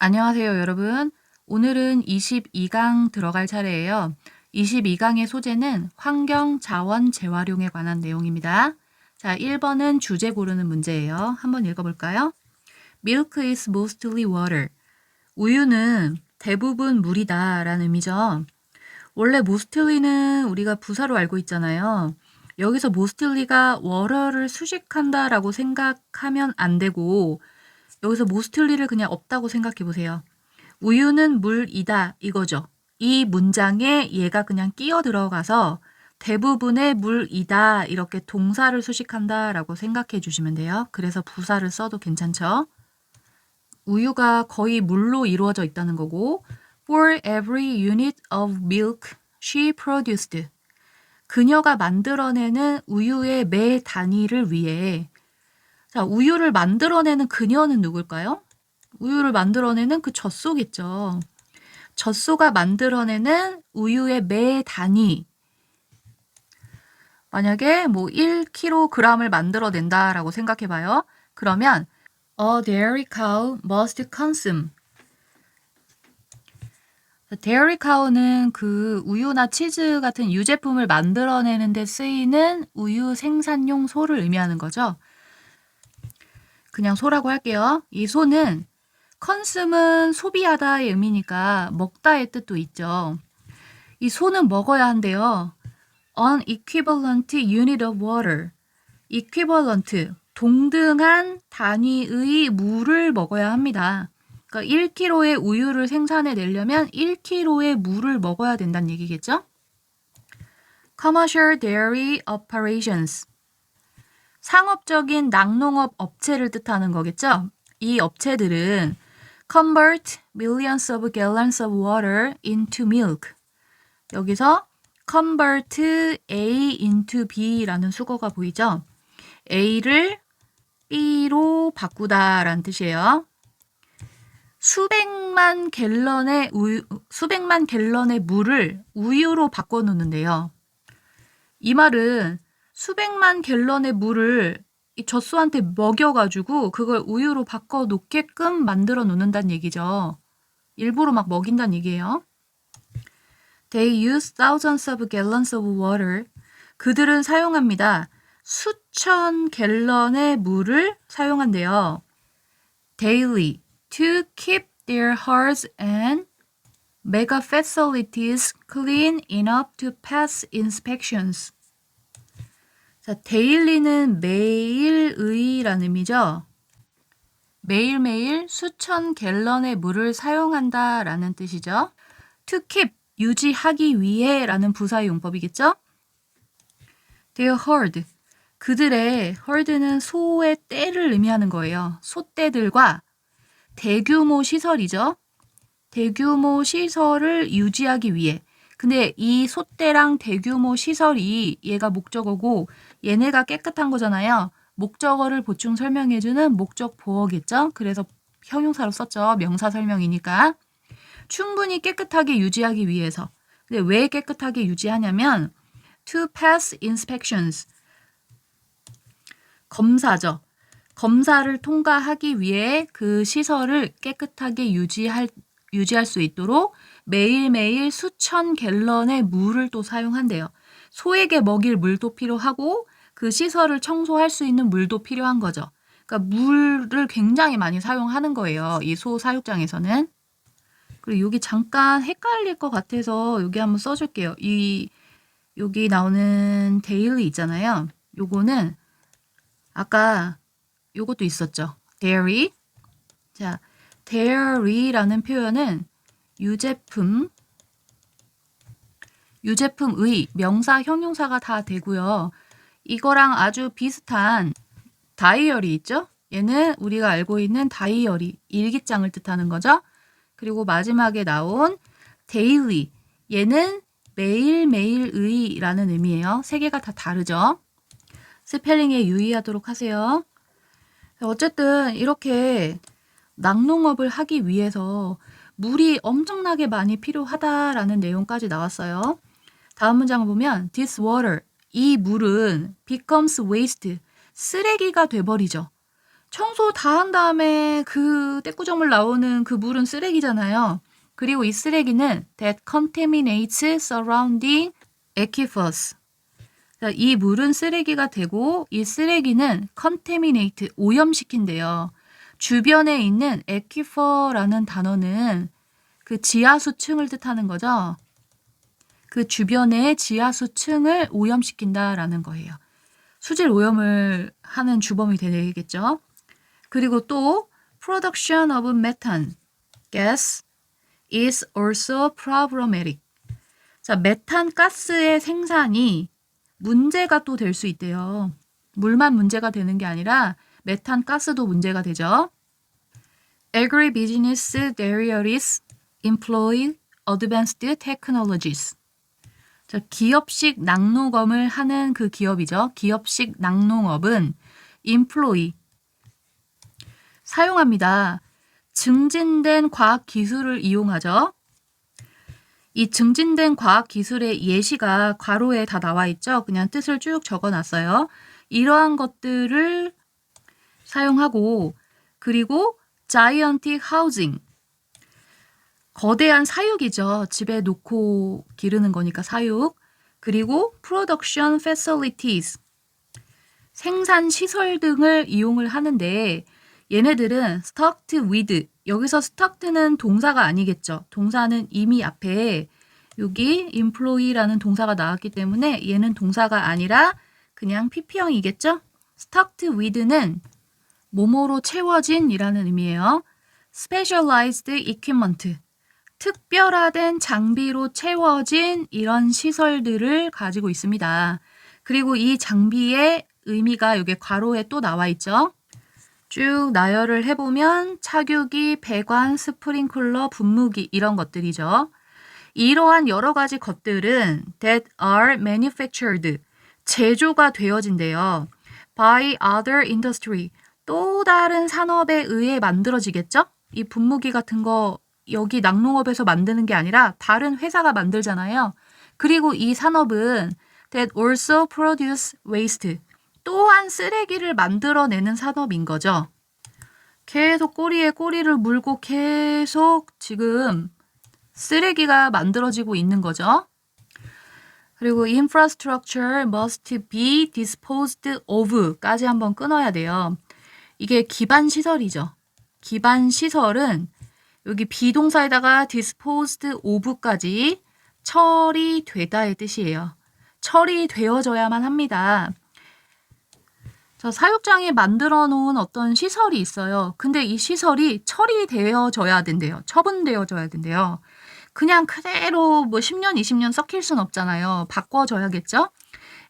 안녕하세요, 여러분. 오늘은 22강 들어갈 차례예요. 22강의 소재는 환경 자원 재활용에 관한 내용입니다. 자, 1번은 주제 고르는 문제예요. 한번 읽어볼까요? Milk is mostly water. 우유는 대부분 물이다 라는 의미죠. 원래 mostly는 우리가 부사로 알고 있잖아요. 여기서 mostly가 water를 수식한다 라고 생각하면 안 되고 여기서 mostly를 그냥 없다고 생각해 보세요. 우유는 물이다 이거죠. 이 문장에 얘가 그냥 끼어 들어가서 대부분의 물이다 이렇게 동사를 수식한다 라고 생각해 주시면 돼요. 그래서 부사를 써도 괜찮죠. 우유가 거의 물로 이루어져 있다는 거고 For every unit of milk she produced 그녀가 만들어내는 우유의 매 단위를 위해 자, 우유를 만들어내는 그녀는 누굴까요? 우유를 만들어내는 그 젖소겠죠. 젖소가 만들어내는 우유의 매 단위. 만약에 뭐 1kg을 만들어낸다라고 생각해봐요. 그러면 a dairy cow must consume. dairy cow는 그 우유나 치즈 같은 유제품을 만들어내는 데 쓰이는 우유 생산용 소를 의미하는 거죠. 그냥 소라고 할게요. 이 소는 컨숨은 소비하다의 의미니까 먹다의 뜻도 있죠. 이 소는 먹어야 한대요. An equivalent unit of water. equivalent, 동등한 단위의 물을 먹어야 합니다. 그러니까 1kg의 우유를 생산해 내려면 1kg의 물을 먹어야 된다는 얘기겠죠? Commercial Dairy Operations. 상업적인 낙농업 업체를 뜻하는 거겠죠? 이 업체들은 convert millions of gallons of water into milk. 여기서 convert A into B라는 수거가 보이죠? A를 B로 바꾸다라는 뜻이에요. 수백만 갤런의 우유, 수백만 갤런의 물을 우유로 바꿔 놓는데요. 이 말은 수백만 갤런의 물을 이 젖소한테 먹여가지고 그걸 우유로 바꿔 놓게끔 만들어 놓는다는 얘기죠. 일부러 막 먹인다는 얘기예요. They use thousands of gallons of water. 그들은 사용합니다. 수천 갤런의 물을 사용한대요. Daily to keep their herds and mega facilities clean enough to pass inspections. 자, 데일리는 매일의라는 의미죠. 매일매일 수천 갤런의 물을 사용한다 라는 뜻이죠. to keep, 유지하기 위해 라는 부사의 용법이겠죠. their herd, 그들의 herd는 소의 떼를 의미하는 거예요. 소떼들과 대규모 시설이죠. 대규모 시설을 유지하기 위해. 근데 이 소떼랑 대규모 시설이 얘가 목적어고 얘네가 깨끗한 거잖아요. 목적어를 보충 설명해주는 목적 보어겠죠? 그래서 형용사로 썼죠. 명사 설명이니까. 충분히 깨끗하게 유지하기 위해서. 근데 왜 깨끗하게 유지하냐면 to pass inspections. 검사죠. 검사를 통과하기 위해 그 시설을 깨끗하게 유지할, 유지할 수 있도록 매일매일 수천 갤런의 물을 또 사용한대요. 소에게 먹일 물도 필요하고 그 시설을 청소할 수 있는 물도 필요한 거죠. 그러니까 물을 굉장히 많이 사용하는 거예요. 이 소 사육장에서는. 그리고 여기 잠깐 헷갈릴 것 같아서 여기 한번 써줄게요. 이 여기 나오는 데일리 있잖아요. 요거는 아까 요것도 있었죠. dairy. 자, dairy라는 표현은 유제품, 유제품의 명사, 형용사가 다 되고요. 이거랑 아주 비슷한 다이어리 있죠? 얘는 우리가 알고 있는 다이어리, 일기장을 뜻하는 거죠. 그리고 마지막에 나온 daily, 얘는 매일매일의라는 의미예요. 세 개가 다 다르죠. 스펠링에 유의하도록 하세요. 어쨌든 이렇게 낙농업을 하기 위해서 물이 엄청나게 많이 필요하다라는 내용까지 나왔어요. 다음 문장을 보면 this water 이 물은 becomes waste 쓰레기가 돼버리죠. 청소 다 한 다음에 그 떼꾸정물 나오는 그 물은 쓰레기잖아요. 그리고 이 쓰레기는 that contaminates surrounding aquifers. 자, 이 물은 쓰레기가 되고 이 쓰레기는 contaminate 오염시킨대요. 주변에 있는 aquifer라는 단어는 그 지하수층을 뜻하는 거죠. 그 주변의 지하수층을 오염시킨다라는 거예요. 수질 오염을 하는 주범이 되겠죠. 그리고 또 production of methane gas is also problematic. 자, 메탄 가스의 생산이 문제가 또 될 수 있대요. 물만 문제가 되는 게 아니라 메탄 가스도 문제가 되죠. Agribusiness dairies employ advanced technologies. 자, 기업식 낙농업을 하는 그 기업이죠. 기업식 낙농업은 employ 사용합니다. 증진된 과학 기술을 이용하죠. 이 증진된 과학 기술의 예시가 괄호에 다 나와 있죠. 그냥 뜻을 쭉 적어 놨어요. 이러한 것들을 사용하고 그리고 gigantic housing 거대한 사육이죠. 집에 놓고 기르는 거니까 사육. 그리고 production facilities 생산 시설 등을 이용을 하는데 얘네들은 stocked with 여기서 stoked는 동사가 아니겠죠. 동사는 이미 앞에 여기 employee라는 동사가 나왔기 때문에 얘는 동사가 아니라 그냥 PP형이겠죠. stocked with는 뭐뭐로 채워진 이라는 의미예요. specialized equipment 특별화된 장비로 채워진 이런 시설들을 가지고 있습니다. 그리고 이 장비의 의미가 여기 괄호에 또 나와 있죠. 쭉 나열을 해보면 차규기, 배관, 스프링클러, 분무기 이런 것들이죠. 이러한 여러 가지 것들은 that are manufactured 제조가 되어진대요. by other industry 또 다른 산업에 의해 만들어지겠죠? 이 분무기 같은 거 여기 낙농업에서 만드는 게 아니라 다른 회사가 만들잖아요. 그리고 이 산업은 that also produce waste 또한 쓰레기를 만들어내는 산업인 거죠. 계속 꼬리에 꼬리를 물고 계속 지금 쓰레기가 만들어지고 있는 거죠. 그리고 infrastructure must be disposed of까지 한번 끊어야 돼요. 이게 기반 시설이죠. 기반 시설은 여기 비동사에다가 disposed of까지 처리되다의 뜻이에요. 처리되어져야만 합니다. 저 사육장에 만들어 놓은 어떤 시설이 있어요. 근데 이 시설이 처리되어져야 된대요. 처분되어져야 된대요. 그냥 그대로 뭐 10년, 20년 썩힐 순 없잖아요. 바꿔줘야겠죠?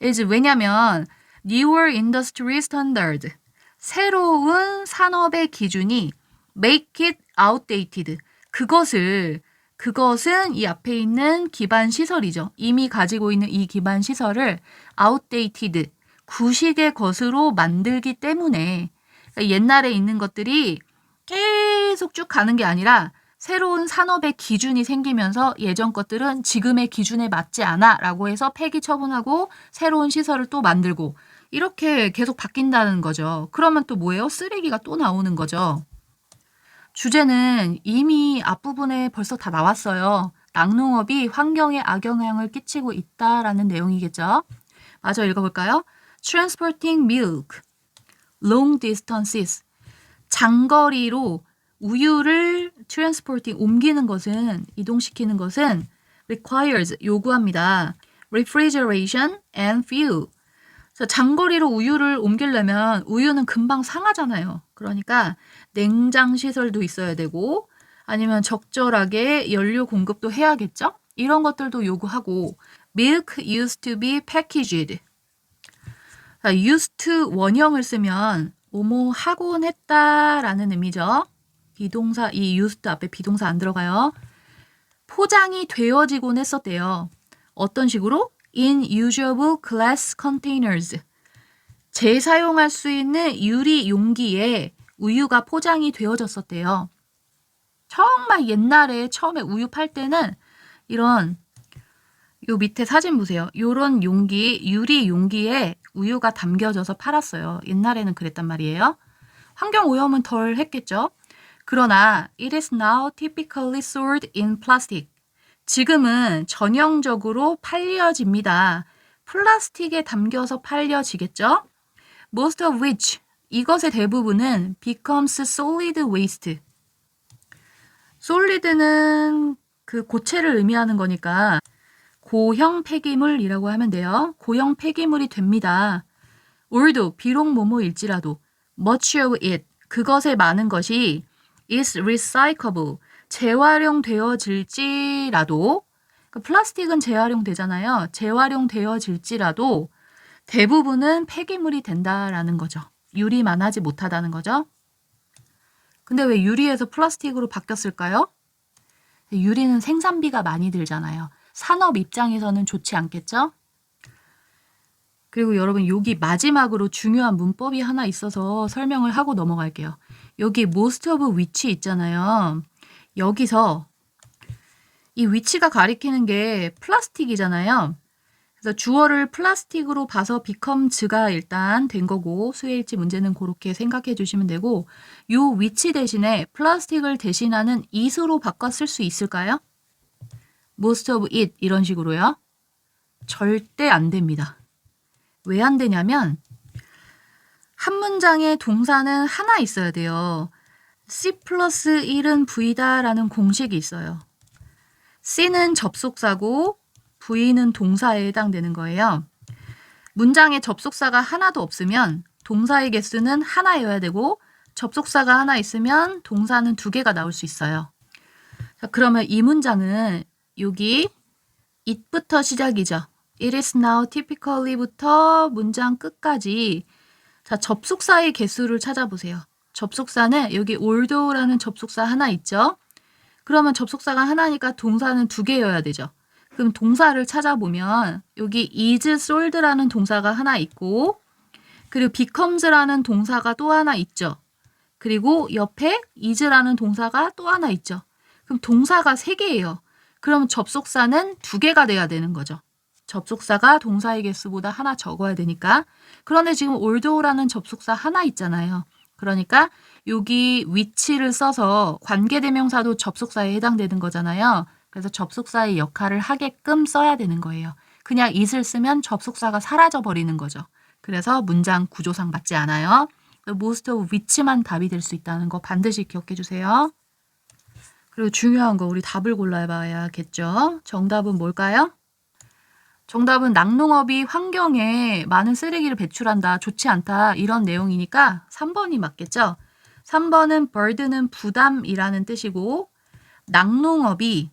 is 왜냐면 newer industry standard 새로운 산업의 기준이 make it outdated 그것을 그것은 이 앞에 있는 기반 시설이죠. 이미 가지고 있는 이 기반 시설을 outdated 구식의 것으로 만들기 때문에 옛날에 있는 것들이 계속 쭉 가는 게 아니라 새로운 산업의 기준이 생기면서 예전 것들은 지금의 기준에 맞지 않아 라고 해서 폐기 처분하고 새로운 시설을 또 만들고 이렇게 계속 바뀐다는 거죠. 그러면 또 뭐예요? 쓰레기가 또 나오는 거죠. 주제는 이미 앞부분에 벌써 다 나왔어요. 낙농업이 환경에 악영향을 끼치고 있다라는 내용이겠죠. 마저 읽어볼까요? transporting milk long distances 장거리로 우유를 transporting 옮기는 것은 이동시키는 것은 requires 요구합니다. refrigeration and fuel. 장거리로 우유를 옮기려면 우유는 금방 상하잖아요. 그러니까 냉장 시설도 있어야 되고 아니면 적절하게 연료 공급도 해야겠죠? 이런 것들도 요구하고 milk used to be packaged. 자, used 원형을 쓰면 뭐뭐 하곤 했다라는 의미죠. 비동사 이 used 앞에 비동사 안 들어가요. 포장이 되어지곤 했었대요. 어떤 식으로? In usable glass containers. 재사용할 수 있는 유리 용기에 우유가 포장이 되어졌었대요. 정말 옛날에 처음에 우유 팔 때는 이런 요 밑에 사진 보세요. 요런 용기, 유리 용기에 우유가 담겨져서 팔았어요. 옛날에는 그랬단 말이에요. 환경 오염은 덜 했겠죠. 그러나 it is now typically sold in plastic. 지금은 전형적으로 팔려집니다. 플라스틱에 담겨서 팔려지겠죠? Most of which 이것의 대부분은 becomes solid waste. solid는 그 고체를 의미하는 거니까 고형 폐기물이라고 하면 돼요. 고형 폐기물이 됩니다. 올도 비록 뭐뭐일지라도 much of it 그것의 많은 것이 is recyclable 재활용되어질지라도 그 플라스틱은 재활용되잖아요. 재활용되어질지라도 대부분은 폐기물이 된다라는 거죠. 유리만 하지 못하다는 거죠. 근데 왜 유리에서 플라스틱으로 바뀌었을까요? 유리는 생산비가 많이 들잖아요. 산업 입장에서는 좋지 않겠죠? 그리고 여러분 여기 마지막으로 중요한 문법이 하나 있어서 설명을 하고 넘어갈게요. 여기 most of which 있잖아요. 여기서 이 위치가 가리키는 게 플라스틱이잖아요. 그래서 주어를 플라스틱으로 봐서 becomes가 일단 된 거고 수일치 문제는 그렇게 생각해 주시면 되고 요 위치 대신에 플라스틱을 대신하는 it으로 쓸수 있을까요? most of it 이런 식으로요. 절대 안 됩니다. 왜 안 되냐면 한 문장에 동사는 하나 있어야 돼요. C 플러스 1은 V다라는 공식이 있어요. C는 접속사고 V는 동사에 해당되는 거예요. 문장에 접속사가 하나도 없으면 동사의 개수는 하나여야 되고 접속사가 하나 있으면 동사는 두 개가 나올 수 있어요. 자, 그러면 이 문장은 여기 it부터 시작이죠. It is now typically부터 문장 끝까지 자, 접속사의 개수를 찾아보세요. 접속사는 여기 althoughla는 접속사 하나 있죠. 그러면 접속사가 하나니까 동사는 두 개여야 되죠. 그럼 동사를 찾아보면 여기 is sold라는 동사가 하나 있고 그리고 becomes라는 동사가 또 하나 있죠. 그리고 옆에 is라는 동사가 또 하나 있죠. 그럼 동사가 세 개예요. 그럼 접속사는 두 개가 돼야 되는 거죠. 접속사가 동사의 개수보다 하나 적어야 되니까. 그런데 지금 although라는 접속사 하나 있잖아요. 그러니까 여기 위치를 써서 관계대명사도 접속사에 해당되는 거잖아요. 그래서 접속사의 역할을 하게끔 써야 되는 거예요. 그냥 it을 쓰면 접속사가 사라져 버리는 거죠. 그래서 문장 구조상 맞지 않아요. most of which만 답이 될 수 있다는 거 반드시 기억해 주세요. 그리고 중요한 거 우리 답을 골라봐야겠죠. 정답은 뭘까요? 정답은 낙농업이 환경에 많은 쓰레기를 배출한다, 좋지 않다 이런 내용이니까 3번이 맞겠죠. 3번은 burden은 부담이라는 뜻이고 낙농업이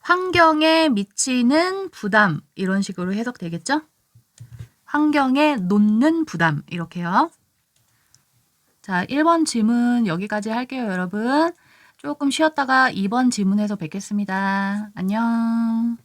환경에 미치는 부담 이런 식으로 해석되겠죠? 환경에 놓는 부담 이렇게요. 자, 1번 질문 여기까지 할게요, 여러분. 조금 쉬었다가 2번 질문에서 뵙겠습니다. 안녕.